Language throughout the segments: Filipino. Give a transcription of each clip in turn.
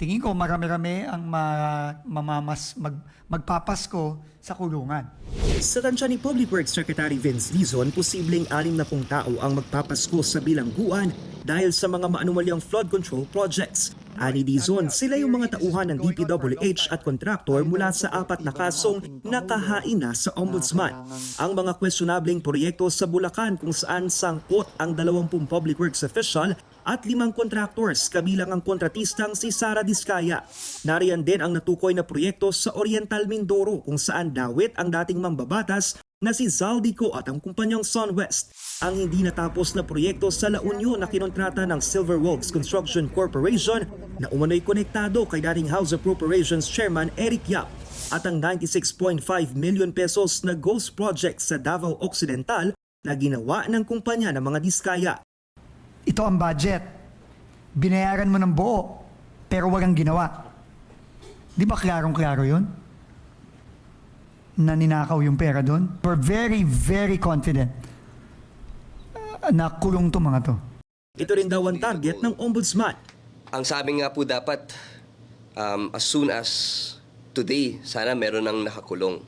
tingin ko marami-rami ang ma, mamamas, mag, magpapasko sa kulungan. Sa tansya ni Public Works Secretary Vince Dizon, posibleng 60 tao ang magpapasko sa bilangguan dahil sa mga maanumalyang flood control projects. Ani Dizon, sila yung mga tauhan ng DPWH at kontraktor mula sa apat na kasong nakahain na sa Ombudsman. Ang mga questionableng proyekto sa Bulacan kung saan sangkot ang 20 public works official at limang contractors kabilang ang kontratistang si Sara Diskaya. Nariyan din ang natukoy na proyekto sa Oriental Mindoro kung saan dawit ang dating mambabatas na si Zaldico at ang kumpanyang Sunwest. Ang hindi natapos na proyekto sa La Union na kinontrata ng Silver Wolves Construction Corporation na umano'y konektado kay dating House Appropriations Chairman Eric Yap at ang 96.5 million pesos na Ghost Project sa Davao Occidental na ginawa ng kumpanya ng mga Diskaya. Ito ang budget. Binayaran mo ng buo, pero walang ginawa. Di ba klarong-klaro yun? Na ninakaw yung pera doon? We're very, very confident uh, na kulong to mga to. Ito rin daw ang target ng Ombudsman. Ang sabi nga po dapat, um, as soon as today, sana meron ng nakakulong.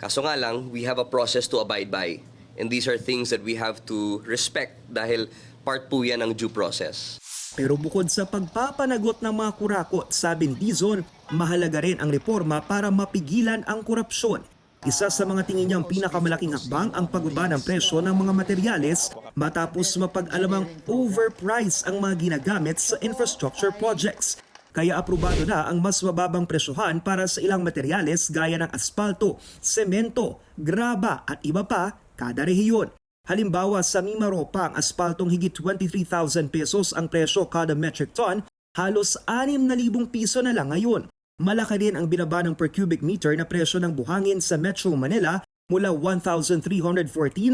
Kaso nga lang, we have a process to abide by. And these are things that we have to respect dahil part po yan ng due process. Pero bukod sa pagpapanagot ng mga kurakot, sabi ni Dizon, mahalaga rin ang reforma para mapigilan ang korupsyon. Isa sa mga tingin niyang pinakamalaking hakbang ang pagbaba ng presyo ng mga materyales matapos mapag-alamang overprice ang mga ginagamit sa infrastructure projects. Kaya aprobado na ang mas mababang presyohan para sa ilang materyales gaya ng asfalto, semento, graba at iba pa kada rehiyon. Halimbawa sa Mimaropa ang aspaltong higit 23,000 pesos ang presyo kada metric ton, halos 6,000 piso na lang ngayon. Malaki din ang binaba ng per cubic meter na presyo ng buhangin sa Metro Manila mula 1,314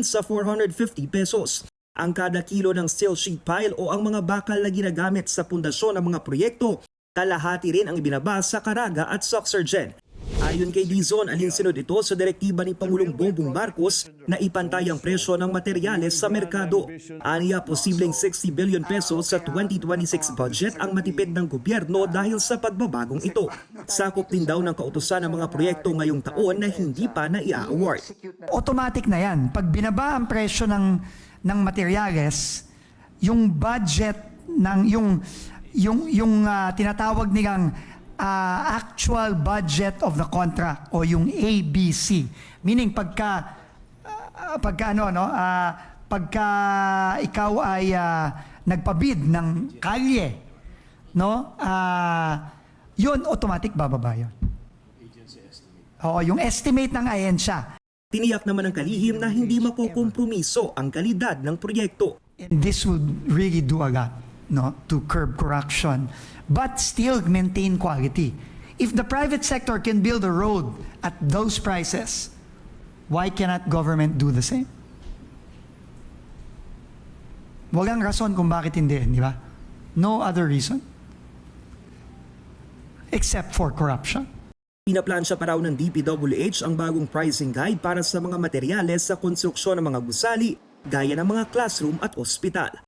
sa 450 pesos. Ang kada kilo ng steel sheet pile o ang mga bakal na ginagamit sa pundasyon ng mga proyekto, kalahati rin ang ibinaba sa Caraga at Soxergen. Ayon kay Dizon, alinsunod ito sa direktiba ni Pangulong Bongbong Marcos na ipantay ang presyo ng materyales sa merkado. Aniya posibleng 60 billion pesos sa 2026 budget ang matipid ng gobyerno dahil sa pagbabagong ito. Sakop din daw ng kautusan ng mga proyekto ngayong taon na hindi pa na i-award. Automatic na yan. Pag binaba ang presyo ng, ng materyales, yung budget ng, yung, yung, yung ah, tinatawag nilang ah, actual budget of the contract o yung ABC. Meaning pagka, ah, pagka ano, no, ah, pagka ikaw ay ah, nagpabid ng kalye, no, ah, yun automatic bababa yun. Oo, yung estimate ng ahensya. Tiniyak naman ng kalihim na hindi makukompromiso ang kalidad ng proyekto. And this would really do a lot no, to curb corruption, but still maintain quality. If the private sector can build a road at those prices, why cannot government do the same? Walang rason kung bakit hindi, di ba? No other reason. Except for corruption. Pinaplansya pa raw ng DPWH ang bagong pricing guide para sa mga materyales sa konstruksyon ng mga gusali gaya ng mga classroom at ospital.